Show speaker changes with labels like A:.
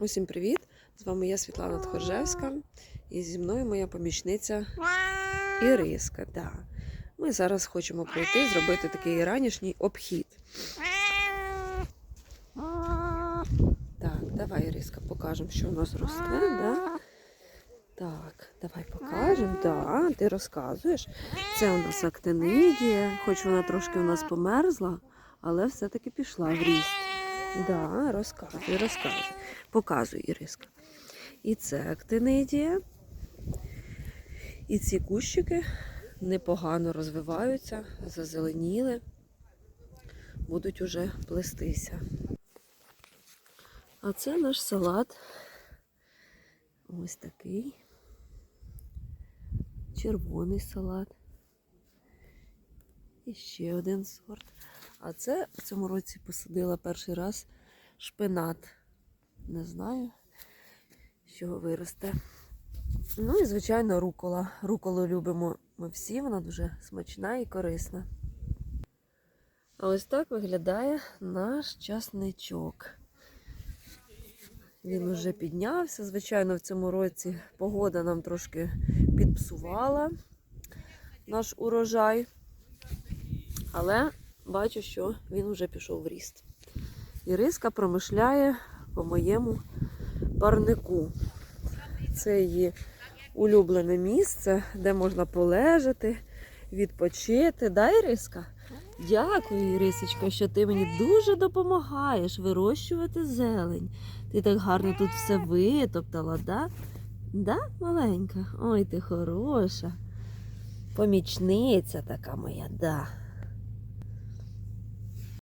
A: Усім привіт! З вами я Світлана Тхоржевська і зі мною моя помічниця Іриска. Да. Ми зараз хочемо пройти, зробити такий ранішній обхід. Так, давай, Іриска, покажемо, що у нас росте. Да? Так, давай покажемо. Да, ти розказуєш. Це у нас актинидія, хоч вона трошки у нас померзла, але все-таки пішла в ріст. Да, розказуй, розказуй. Показуй, Іриска. І це актинидія. І ці кущики непогано розвиваються, зазеленіли, будуть уже плестися. А це наш салат. Ось такий. Червоний салат. І ще один сорт. А це в цьому році посадила перший раз шпинат. Не знаю, з чого виросте. Ну і, звичайно, рукола. Руколу любимо ми всі, вона дуже смачна і корисна. А ось так виглядає наш часничок. Він уже піднявся. Звичайно, в цьому році погода нам трошки підпсувала наш урожай. Але бачу, що він вже пішов в ріст. Іриска промишляє по моєму парнику. Це її улюблене місце, де можна полежати, відпочити. Да, Іриска? Дякую, Ірисочка, що ти мені дуже допомагаєш вирощувати зелень. Ти так гарно тут все витоптала, да? Да, маленька? Ой, ти хороша. Помічниця така моя, да.